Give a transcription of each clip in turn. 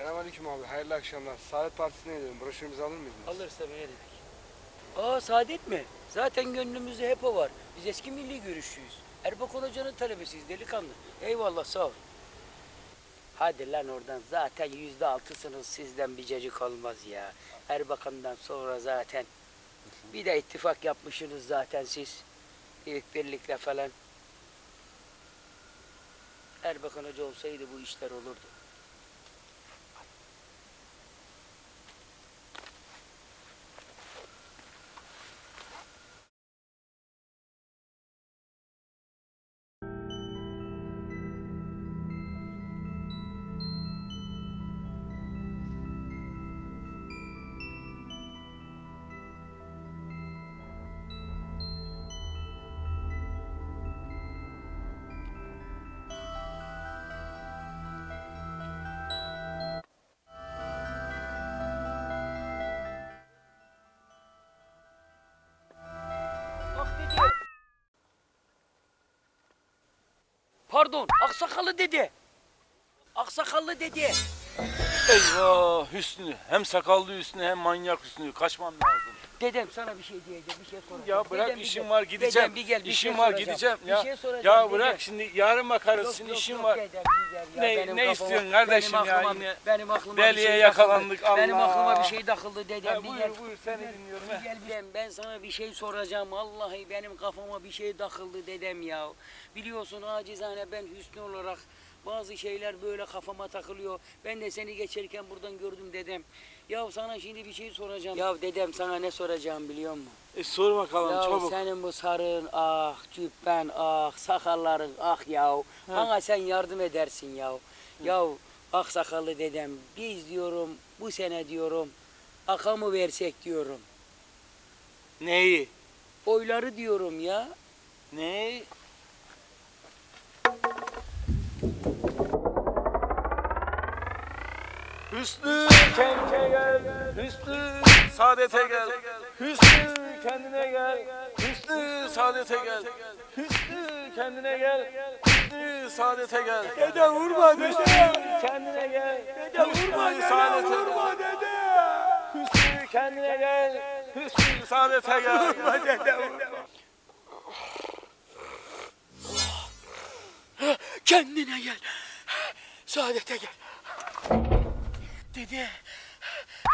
Selamünaleyküm abi. Hayırlı akşamlar. Saadet Partisi'ne gidiyorum. Broşürümüzü alır mıydınız? Alırsa ne demek? Aa Saadet mi? Zaten gönlümüzde hep o var. Biz eski milli görüşçüyüz. Erbakan Hoca'nın talebesiyiz delikanlı. Eyvallah sağ ol. Hadi lan oradan zaten yüzde altısınız sizden bir cacık olmaz ya. Erbakan'dan sonra zaten. Bir de ittifak yapmışsınız zaten siz. İlk birlikle falan. Erbakan Hoca olsaydı bu işler olurdu. Pardon, aksakallı dede. Aksakallı dede. Eyvah Hüsnü. Hem sakallı Hüsnü hem manyak Hüsnü. Kaçmam lazım. Dedem sana bir şey diyeceğim, bir şey soracağım. Ya bırak Dedem işim var gideceğim. Dedem bir gel, bir işim şey var gideceğim. Bir Ya, şey soracağım ya dedem. bırak şimdi yarın bakarız. Yok, şimdi yok, işim yok var. dedem, ya. Ne- Benim ne kafama- istiyorsun kardeşim benim ya aklıma, yine? Benim aklıma Deliye şey yakalandık, takıldı. Benim Allah. aklıma bir şey takıldı dedem. Ha, buyur gel. buyur seni dinliyorum. Bir gel dedem, ben sana bir şey soracağım. Vallahi benim kafama bir şey takıldı dedem ya. Biliyorsun acizane ben Hüsnü olarak bazı şeyler böyle kafama takılıyor. Ben de seni geçerken buradan gördüm dedem. Ya sana şimdi bir şey soracağım. Ya dedem sana ne soracağım biliyor musun? E, sor bakalım Ya çabuk. senin bu sarığın ah, cübben ah, sakalların ah ya. Bana sen yardım edersin ya. Ya ah sakallı dedem biz diyorum bu sene diyorum aka mı versek diyorum. Neyi? Oyları diyorum ya. Neyi? Hüsnü kendine gel. Hüsnü saadete gel. Hüsnü kendine gel. Hüsnü saadete gel. Hüsnü kendine gel. Hüsnü saadete gel. Dede vurma Hüsnü kendine gel. Hüsnü saadete gel. Hüsnü kendine gel. Hüsnü saadete gel. Kendine gel. Saadete gel. Dede.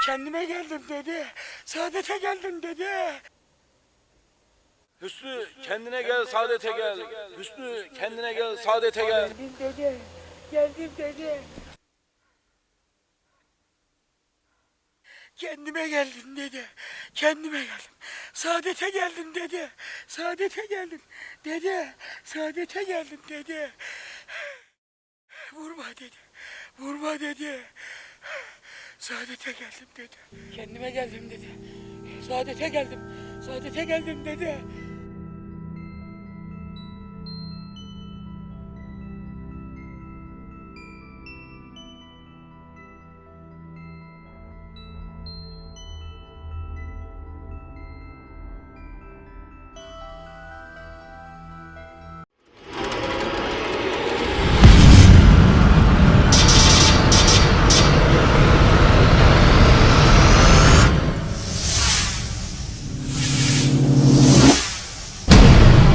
Kendime geldim dede. Saadete geldim dede. Hüsnü kendine gel, saadete gel. Hüsnü kendine gel, saadete gel. Geldim dede. Geldim dede. Kendime geldim dede. Kendime geldim. Saadete geldim dede. Saadete geldim. Dede. Saadete geldim dede. Vurma dede. Vurma dede. Saadete geldim dede. Kendime geldim dede. Saadete geldim. Saadete geldim dede.